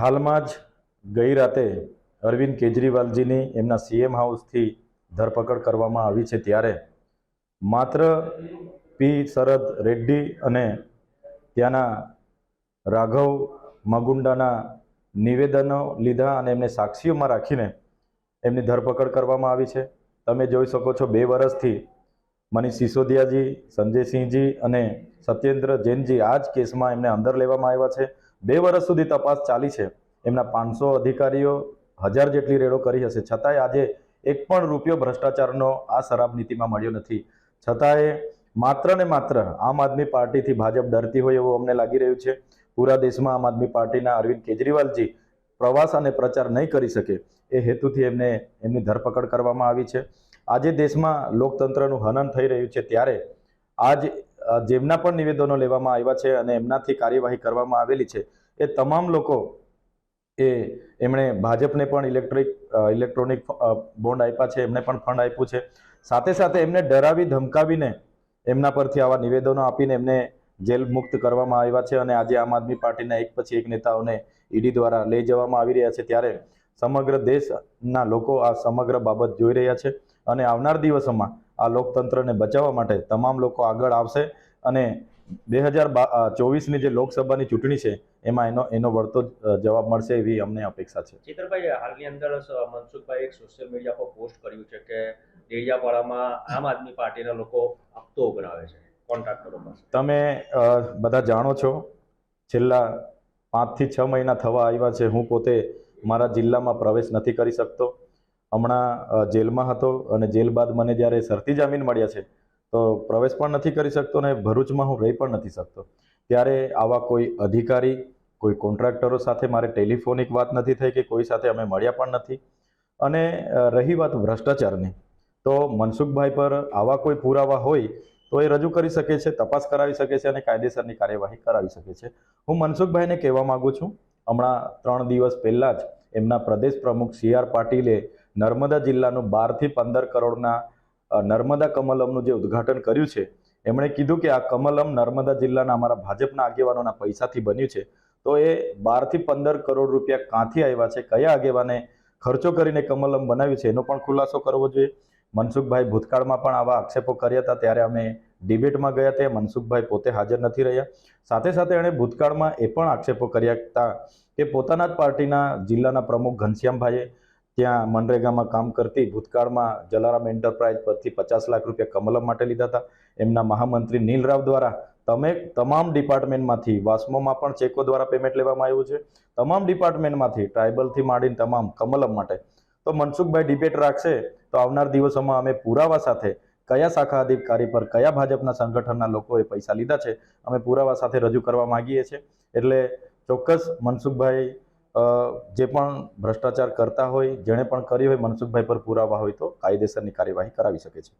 હાલમાં જ ગઈ રાતે અરવિંદ કેજરીવાલજીની એમના સીએમ હાઉસથી ધરપકડ કરવામાં આવી છે ત્યારે માત્ર પી શરદ રેડ્ડી અને ત્યાંના રાઘવ મગુંડાના નિવેદનો લીધા અને એમને સાક્ષીઓમાં રાખીને એમની ધરપકડ કરવામાં આવી છે. તમે જોઈ શકો છો બે વર્ષથી મનીષ સિસોદિયાજી, સંજયસિંહજી અને સત્યેન્દ્ર જૈનજી આ જ કેસમાં એમને અંદર લેવામાં આવ્યા છે. બે વર્ષ સુધી તપાસ ચાલી છે. એમના પાંચસો અધિકારીઓ હજાર જેટલી રેડો કરી હશે. છતાંય આજે એક પણ રૂપિયો ભ્રષ્ટાચારનો આ શરાબ નીતિમાં મળ્યો નથી. છતાંય માત્ર ને માત્ર આમ આદમી પાર્ટીથી ભાજપ ડરતી હોય એવું અમને લાગી રહ્યું છે. પૂરા દેશમાં આમ આદમી પાર્ટીના અરવિંદ કેજરીવાલજી પ્રવાસ અને પ્રચાર નહીં કરી શકે એ હેતુથી એમને એમની ધરપકડ કરવામાં આવી છે. આજે દેશમાં લોકતંત્રનું હનન થઈ રહ્યું છે ત્યારે આજ જેમના પણ નિવેદનો લેવામાં આવ્યા છે અને એમનાથી કાર્યવાહી કરવામાં આવેલી છે, એ તમામ લોકો એ એમણે ભાજપને પણ ઇલેક્ટ્રિક ઇલેક્ટ્રોનિક બોન્ડ આપ્યા છે, એમને પણ ફંડ આપ્યું છે. સાથે સાથે એમને ડરાવી, ધમકાવીને એમના પરથી આવા નિવેદનો આપીને એમને જેલ મુક્ત કરવામાં આવ્યા છે અને આજે આમ આદમી પાર્ટીના એક પછી એક નેતાઓને ઈડી દ્વારા લઈ જવામાં આવી રહ્યા છે. ત્યારે સમગ્ર દેશના લોકો આ સમગ્ર બાબત જોઈ રહ્યા છે અને આવનાર દિવસોમાં આ લોકતંત્રને બચાવવા માટે તમામ લોકો આગળ આવશે અને બે હજાર ચોવીસની જે લોકસભાની ચૂંટણી છે એમાં એનો એનો વળતો જવાબ મળશે એવી અમને અપેક્ષા છે. ચિત્રભાઈ હાલની અંદર મનસુખભાઈ એક સોશિયલ મીડિયા પર પોસ્ટ કર્યું છે કે દેડિયાપાડામાં આમ આદમી પાર્ટીના લોકો હપ્તો ઉઘરાવે છે. કોન્ટ્રાક્ટરો પાસે તમે બધા જાણો છો છેલ્લા પાંચથી છ મહિના થવા આવ્યા છે. હું પોતે મારા જિલ્લામાં પ્રવેશ નથી કરી શકતો. હમણાં જેલમાં હતો અને જેલ બાદ મને જ્યારે શરતી જામીન મળ્યા છે, તો પ્રવેશ પણ નથી કરી શકતો અને ભરૂચમાં હું રહી પણ નથી શકતો. ત્યારે આવા કોઈ અધિકારી, કોઈ કોન્ટ્રાક્ટરો સાથે મારે ટેલિફોનિક વાત નથી થઈ કે કોઈ સાથે અમે મળ્યા પણ નથી. અને રહી વાત ભ્રષ્ટાચારની. તો મનસુખભાઈ પર આવા કોઈ પુરાવા હોય, તો એ રજૂ કરી શકે છે, તપાસ કરાવી શકે છે અને કાયદેસરની કાર્યવાહી કરાવી શકે છે. હું મનસુખભાઈને કહેવા માગું છું, હમણાં ત્રણ દિવસ પહેલાં જ એમના પ્રદેશ પ્રમુખ સી આર પાટીલે નર્મદા જિલ્લાનું બારથી પંદર કરોડના નર્મદા કમલમનું જે ઉદ્ઘાટન કર્યું છે, એમણે કીધું કે આ કમલમ નર્મદા જિલ્લાના અમારા ભાજપના આગેવાનોના પૈસાથી બન્યું છે. તો એ બારથી પંદર કરોડ રૂપિયા ક્યાંથી આવ્યા છે, કયા આગેવાને ખર્ચો કરીને કમલમ બનાવ્યું છે, એનો પણ ખુલાસો કરવો જોઈએ. મનસુખભાઈ ભૂતકાળમાં પણ આવા આક્ષેપો કર્યા હતા, ત્યારે અમે ડિબેટમાં ગયા તે મનસુખભાઈ પોતે હાજર નથી રહ્યા. સાથે સાથે એણે ભૂતકાળમાં એ પણ આક્ષેપો કર્યા હતા કે પોતાના જ પાર્ટીના જિલ્લાના પ્રમુખ ઘનશ્યામભાઈએ ત્યાં મનરેગામાં કામ કરતી ભૂતકાળમાં જલારામ એન્ટરપ્રાઇઝ પરથી પચાસ લાખ રૂપિયા કમલમ માટે લીધા હતા. એમના મહામંત્રી નીલ રાવ દ્વારા તમે તમામ ડિપાર્ટમેન્ટમાંથી વાસ્મોમાં પણ ચેકો દ્વારા પેમેન્ટ લેવામાં આવ્યું છે. તમામ ડિપાર્ટમેન્ટમાંથી ટ્રાઇબલથી માંડીને તમામ કમલમ માટે. તો મનસુખભાઈ ડિબેટ રાખશે તો આવનાર દિવસોમાં અમે પુરાવા સાથે કયા શાખા અધિકારી પર કયા ભાજપના સંગઠનના લોકોએ પૈસા લીધા છે, અમે પુરાવા સાથે રજૂ કરવા માગીએ છીએ. એટલે ચોક્કસ મનસુખભાઈ જે પણ ભ્રષ્ટાચાર કરતા હોય, જેણે પણ કરી હોય, મનસુખભાઈ પર પુરાવા હોય તો કાયદેસરની કાર્યવાહી કરાવી શકે છે.